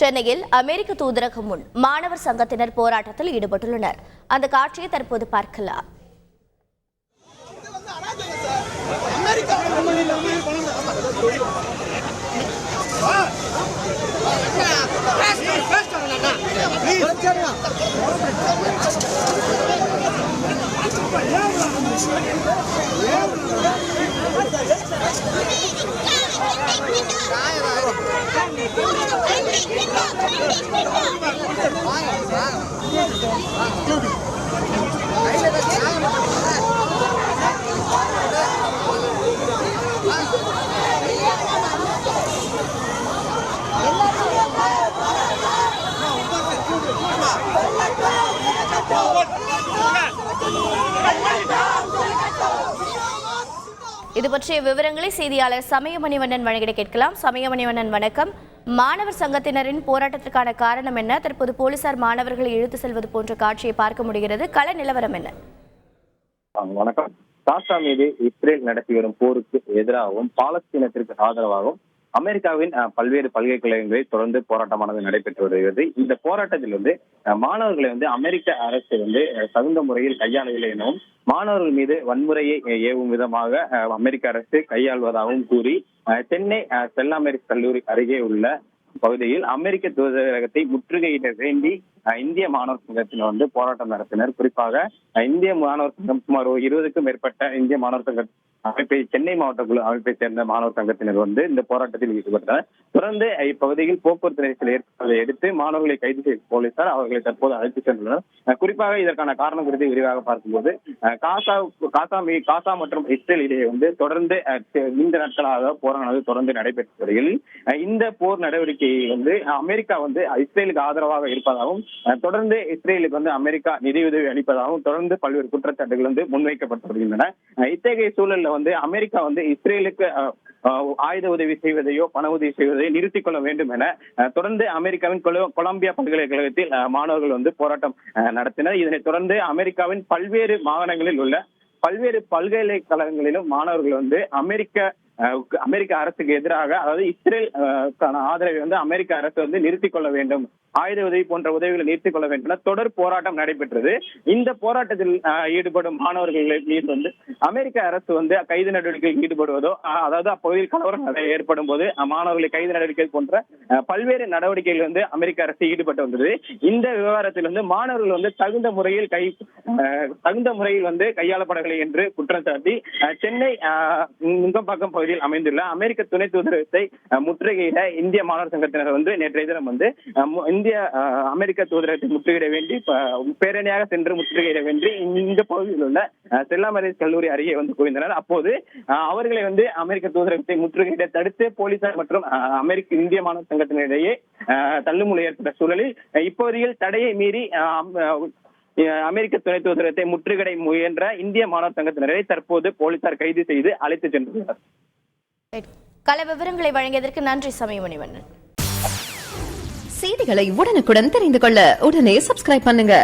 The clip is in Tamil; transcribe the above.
சென்னையில் அமெரிக்க தூதரகம் முன் மாணவர் சங்கத்தினர் போராட்டத்தில் ஈடுபட்டுள்ளனர். அந்த காட்சியை தற்போது பார்க்கலாம். வாங்க வாங்க இது பற்றிய விவரங்களை செய்தியாளர் சமயமணிவண்ணன் வழங்கிட கேட்கலாம். சமயமணிவண்ணன் வணக்கம். மாணவர் சங்கத்தினரின் போராட்டத்திற்கான காரணம் என்ன? தற்போது போலீசார் மாணவர்களை இழுத்து செல்வது போன்ற காட்சியை பார்க்க முடிகிறது. கள நிலவரம் என்ன? வணக்கம். காசா மீது இஸ்ரேல் நடத்தி வரும் போருக்கு எதிராகவும் பாலஸ்தீனத்திற்கு ஆதரவாகவும் அமெரிக்காவின் பல்வேறு பல்கலைக்கழகங்களில் தொடர்ந்து போராட்டமானது நடைபெற்று வருகிறது. இந்த போராட்டத்தில் வந்து மாணவர்களை வந்து அமெரிக்க அரசு வந்து தகுந்த முறையில் கையாளவில்லை எனவும் மாணவர்கள் மீது வன்முறையை ஏவும் விதமாக அமெரிக்க அரசு கையாள்வதாகவும் கூறி சென்னை அ, கல்லூரி அருகே உள்ள பகுதியில் அமெரிக்க தூதரகத்தை முற்றுகையிட வேண்டி இந்திய மாணவர் சங்கத்தினர் வந்து போராட்டம் நடத்தினர். குறிப்பாக இந்திய மாணவர் சங்கம் சுமார் இருபதுக்கும் மேற்பட்ட இந்திய மாணவர் சங்க அமைப்பை சென்னை மாவட்ட குழு அமைப்பை சேர்ந்த மாணவர் சங்கத்தினர் வந்து இந்த போராட்டத்தில் ஈடுபட்டனர். தொடர்ந்து இப்பகுதியில் போக்குவரத்து நெரிசல் ஏற்பட்டதை எடுத்து மாணவர்களை கைது செய்த போலீசார் அவர்களை தற்போது அழைத்து சென்றுள்ளனர் குறிப்பாக இதற்கான காரணம் குறித்து விரிவாக பார்க்கும்போது காசா காசா காசா மற்றும் இஸ்ரேல் இடையே வந்து தொடர்ந்து இந்த நாட்களாக போரானது தொடர்ந்து நடைபெற்ற வகையில் இந்த போர் நடவடிக்கை நடவடிக்கையை வந்து அமெரிக்கா வந்து இஸ்ரேலுக்கு ஆதரவாக இருப்பதாகவும் தொடர்ந்து இஸ்ரேலுக்கு வந்து அமெரிக்கா நிதியுதவி அளிப்பதாகவும் தொடர்ந்து பல்வேறு குற்றச்சாட்டுகள் வந்து முன்வைக்கப்பட்டு வருகின்றன. இத்தகைய சூழல்ல வந்து அமெரிக்கா வந்து இஸ்ரேலுக்கு ஆயுத உதவி செய்வதையோ பண உதவி செய்வதையோ நிறுத்திக் கொள்ள வேண்டும் என தொடர்ந்து அமெரிக்காவின் கொலம்பியா பல்கலைக்கழகத்தில் மாணவர்கள் வந்து போராட்டம் நடத்தினர். இதனைத் தொடர்ந்து அமெரிக்காவின் பல்வேறு மாகாணங்களில் உள்ள பல்வேறு பல்கலைக்கழகங்களிலும் மாணவர்கள் வந்து அமெரிக்க அமெரிக்க அரசுக்கு எதிராக அதாவது இஸ்ரேல் ஆதரவை வந்து அமெரிக்க அரசு வந்து நிறுத்திக் கொள்ள வேண்டும். ஆயுத உதவி போன்ற உதவிகளை நிறுத்திக் கொள்ள வேண்டும். என தொடர் போராட்டம் நடைபெற்றது. இந்த போராட்டத்தில் ஈடுபடும் மாணவர்கள் மீது வந்து அமெரிக்க அரசு வந்து கைது நடவடிக்கையில் ஈடுபடுவதோ அதாவது அப்பகுதியில் கலவரம் ஏற்படும் போது மாணவர்களை கைது நடவடிக்கை போன்ற பல்வேறு நடவடிக்கைகள் வந்து அமெரிக்க அரசு ஈடுபட்டு வந்தது. இந்த விவகாரத்தில் வந்து மாணவர்கள் வந்து தகுந்த முறையில் கை தகுந்த முறையில் வந்து கையாளப்படவில்லை என்று குற்றம் சாட்டி சென்னை அஹ், பகுதி பகுதியில் அமைந்துள்ள அமெரிக்க துணை தூதரகத்தை முற்றுகையிட இந்திய மாணவர் சங்கத்தினர் வந்து நேற்றைய தினம் வந்து இந்திய அமெரிக்க தூதரகத்தை முற்றுகையிட வேண்டி பேரணியாக சென்று முற்றுகையிட வேண்டி இந்த பகுதியில் உள்ள செல்லாமரை கல்லூரி அருகே வந்து குவிந்தனர். அப்போது அவர்களை வந்து அமெரிக்க தூதரகத்தை முற்றுகையிட தடுத்து போலீசார் மற்றும் அமெரிக்க இந்திய மாணவர் சங்கத்தினரிடையே அஹ், தள்ளுமுறை ஏற்பட்ட சூழலில் இப்போதையில் தடையை மீறி அமெரிக்க துணை தூதரகத்தை முற்றுகடை முயன்ற இந்திய மாணவர் சங்கத்தினரை தற்போது போலீசார் கைது செய்து அழைத்து சென்றுள்ளனர். கல விவரங்களை வழங்கியதற்கு நன்றி சமயமணிவண்ணன் செய்திகளை உடனுக்குடன் தெரிந்து கொள்ள உடனே சப்ஸ்கிரைப் பண்ணுங்க.